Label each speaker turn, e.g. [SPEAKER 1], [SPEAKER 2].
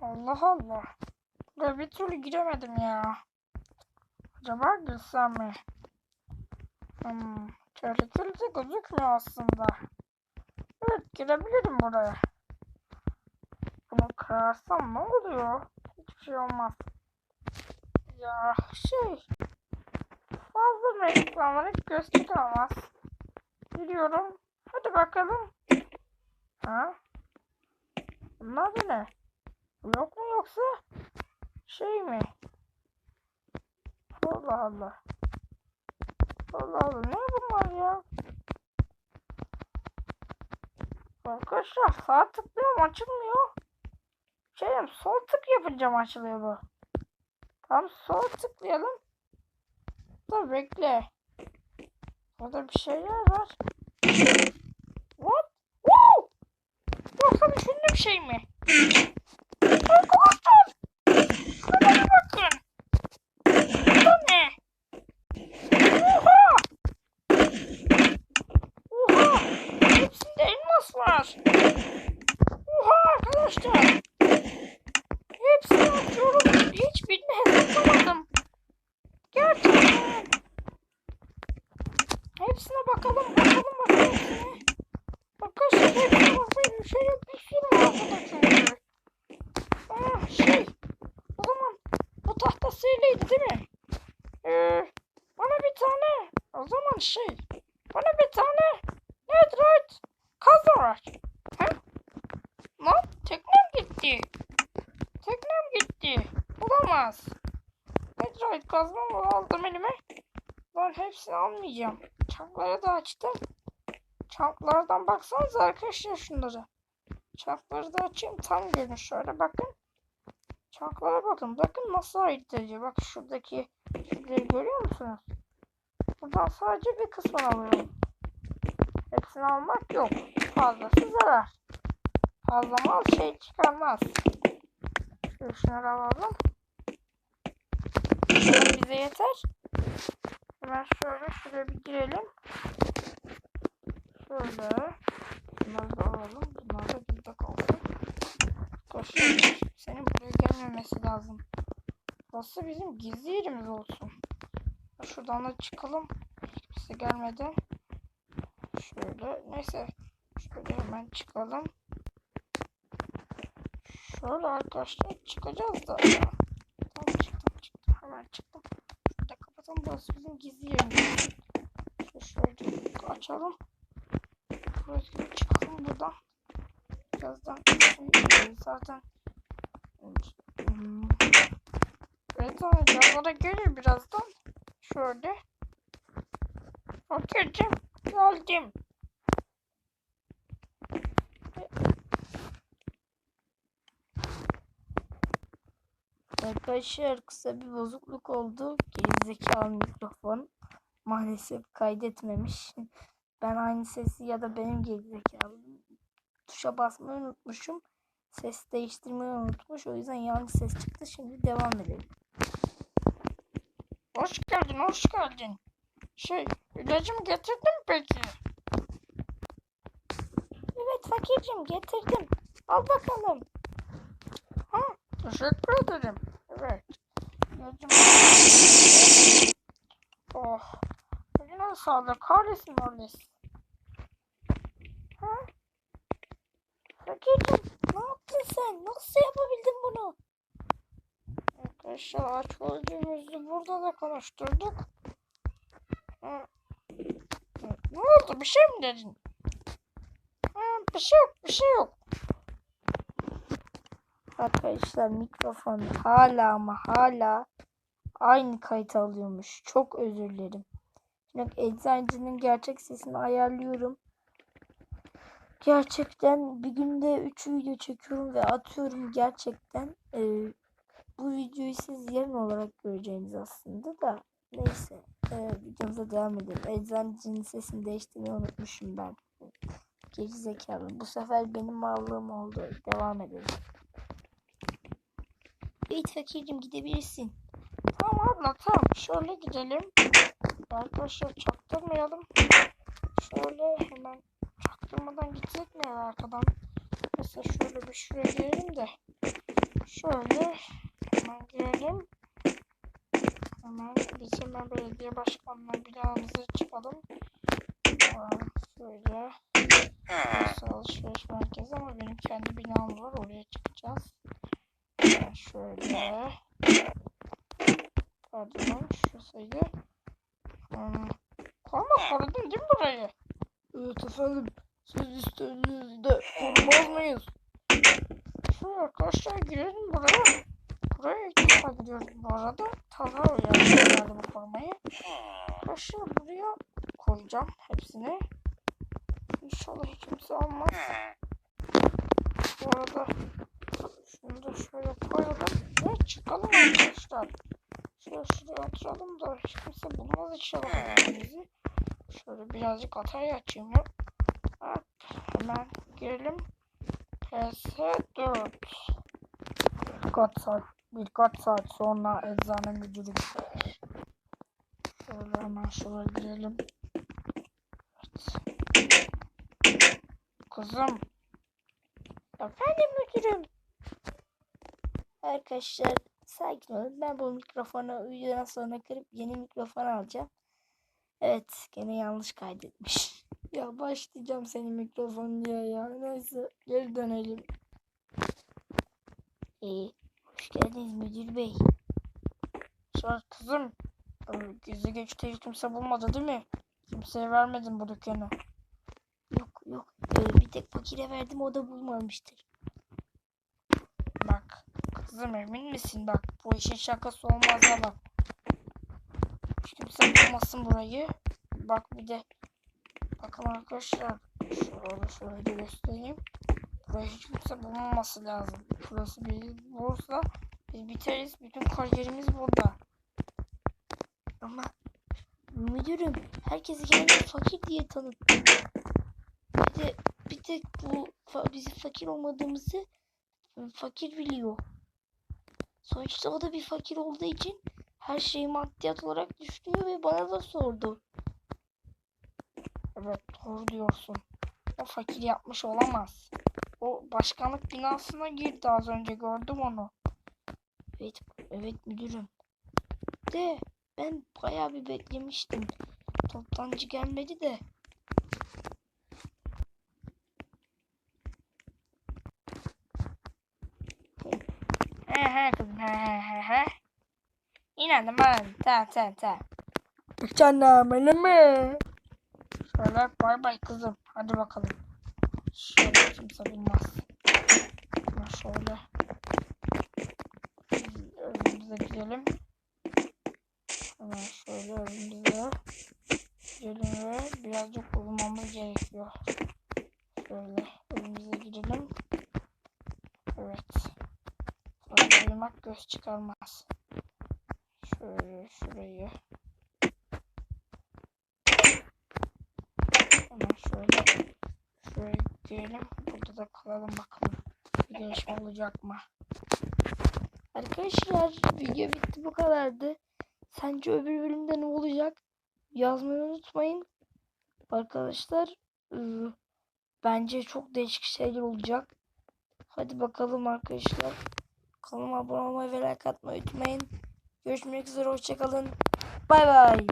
[SPEAKER 1] Allah Allah. Buraya bir türlü giremedim ya. Acaba girsem mi? Hmm, tehlikeli de gözükmüyor aslında. Evet girebilirim buraya. Bunu kırarsam ne oluyor? Hiçbir şey olmaz. Ya şey. Fazla reklamları göz kalmaz. Giriyorum. Hadi bakalım. Ha? Bunlar ne? Yok mu yoksa şey mi? Allah Allah. Allah Allah ne bunlar ya? Arkadaşlar sağ tıklıyorum açılmıyor. Şeyim sol tık yapınca mı açılıyor bu? Tamam sol tıklayalım. Dur bekle. Burada bir şeyler var. What? Wow! Yoksa düşündüğüm şey mi? Hepsine bakalım, bakalım, bakalım hepsine. Arkadaşlar hepsine bakmayın. Şöyle bir sürü var burada çünkü. Aa şey. O zaman bu tahta sihirliydi değil mi? Ee, bana bir tane. O zaman şey. Bana bir tane. Netherite. Kazma var. He? Lan teknem gitti. Teknem gitti. Olamaz. Netherite kazmamı aldım elime. Lan hepsini almayacağım. Çankları da açtım. Çanklardan baksanıza arkadaşlar şunları. Çankları da açayım tam görün şöyle bakın. Çanklara bakın. Bakın nasıl ayırtıcı. Bak şuradaki şeyleri görüyor musunuz? Buradan sadece bir kısmını alıyorum. Hepsini almak yok. Fazlası zarar. Fazla mal şey çıkarmaz. Şöyle şunları alalım. Bunlar bize yeter. Hemen şöyle şuraya bir girelim. Şöyle. Bunları da alalım. Bunlar da burada kalsın. Arkadaşlar senin buraya gelmemesi lazım. Burası bizim gizli yerimiz olsun. Şuradan da çıkalım. Kimse gelmedi. Şöyle neyse. Şöyle hemen çıkalım. Şöyle arkadaşlar çıkacağız da. Tamam çıktım çıktım. Hemen çıktım. Şurada kapatalım. Burası bizim gizli yerimiz. Şöyle, açalım. Burası gibi çıkalım buradan. Birazdan zaten Hmm. Evet canlara gelir birazdan. Şöyle. Fakircim geldim. Arkadaşlar kısa bir bozukluk oldu. Gerizekalı mikrofon maalesef kaydetmemiş. Ben aynı sesi ya da benim gerizekalı tuşa basmayı unutmuşum. Ses değiştirmeyi unutmuş. O yüzden yanlış ses çıktı. Şimdi devam edelim. Hoş geldin, hoş geldin. Şey, ilacımı getirdin mi peki? Evet fakircim getirdim. Al bakalım. Ha, teşekkür ederim. Evet. İlacımı... Oh. Eline sağlık. Kahretsin Orlis. Ha? Fakircim ne yaptın sen? Nasıl yapabildin bunu? Arkadaşlar aç gözlüğümüzü burada da konuşturduk. Ne oldu? Bir şey mi dedin? Ha, bir şey yok, bir şey yok. Arkadaşlar mikrofon hala ama hala aynı kayıt alıyormuş. Çok özür dilerim. Şimdi eczacının gerçek sesini ayarlıyorum. Gerçekten bir günde 3 video çekiyorum ve atıyorum gerçekten. Ee, bu videoyu siz yarın olarak göreceğiniz aslında da. Neyse. Ee, videomuza devam edelim. Eczacının sesini değiştirmeyi unutmuşum ben. Geri zekalı. Bu sefer benim mallığım oldu. Devam edelim. Evet fakircim gidebilirsin. Tamam abla tamam. Şöyle gidelim. Arkadaşlar çaktırmayalım. Şöyle hemen çaktırmadan gitsek mi arkadan? Mesela şöyle bir şuraya girelim de. Şöyle girelim. Hemen hemen belediye başkanlığı binamıza çıkalım. Şöyle. Burası alışveriş merkezi ama benim kendi binam var. Oraya çıkacağız. Hemen şöyle. Pardon şurasıydı. Hmm. Ama korudun değil mi burayı? Evet efendim. Siz istediğinizde korumaz mıyız? Şöyle arkadaşlar girelim buraya. Gidiyoruz bu arada. Talha uyardı bu korumayı. Arkadaşlar buraya koyacağım hepsini. İnşallah kimse almaz. Bu arada şunu da şöyle koyalım ve çıkalım arkadaşlar. Şöyle şuraya oturalım da hiç kimse bulmaz inşallah haberimizi. Şöyle birazcık hatayı açayım. Hop, hemen girelim. PS4 Birkaç saat, birkaç saat sonra eczane müdürü gelir. Şöyle hemen şuraya girelim. Evet. Kızım.
[SPEAKER 2] Efendim müdürüm. Arkadaşlar sakin olun. Ben bu mikrofonu videodan sonra kırıp yeni mikrofon alacağım. Evet gene yanlış kaydetmiş.
[SPEAKER 1] Ya başlayacağım senin mikrofon diye ya. Neyse geri dönelim.
[SPEAKER 2] İyi. Hoş geldiniz müdür bey.
[SPEAKER 1] Sonra kızım. e, Gizli geçti hiç kimse bulmadı değil mi? Kimseye vermedin bu dükkanı.
[SPEAKER 2] Yok yok. Ee, bir tek fakire verdim o da bulmamıştır.
[SPEAKER 1] Bak kızım emin misin bak bu işin şakası olmaz bak. Hiç kimse bulmasın burayı. Bak bir de bakın arkadaşlar şöyle şöyle göstereyim. Burayı hiç kimse bulmaması lazım. Burası bir bulursa biz biteriz. Bütün kariyerimiz burada.
[SPEAKER 2] Ama müdürüm herkesi kendini fakir diye tanıttı. Bir de bir tek bu fa- bizim fakir olmadığımızı fakir biliyor. Sonuçta o da bir fakir olduğu için her şeyi maddiyat olarak düşünüyor ve bana da sordu.
[SPEAKER 1] Evet doğru diyorsun. O fakir yapmış olamaz. O başkanlık binasına girdi az önce gördüm onu.
[SPEAKER 2] Evet, evet müdürüm. De ben bayağı bir beklemiştim. Toptancı gelmedi de.
[SPEAKER 1] He he kızım he he he he. İnandım ben. Tamam tamam tamam. Canım benim mi? Şöyle bay bay kızım. Hadi bakalım. Şöyle kimse bilmez. Ama şöyle. Önümüze gidelim. Hemen şöyle önümüze gidelim ve birazcık uyumamız gerekiyor. Şöyle önümüze gidelim. Evet. Uyumak göz çıkarmaz. Şöyle şurayı. Hemen şöyle gidelim. Burada da kalalım bakalım. Bir gelişme olacak mı?
[SPEAKER 2] Arkadaşlar video bitti bu kadardı. Sence öbür bölümde ne olacak? Yazmayı unutmayın. Arkadaşlar ıı, bence çok değişik şeyler olacak. Hadi bakalım arkadaşlar. Kanalıma abone olmayı ve like atmayı unutmayın. Görüşmek üzere hoşçakalın. Bay bay.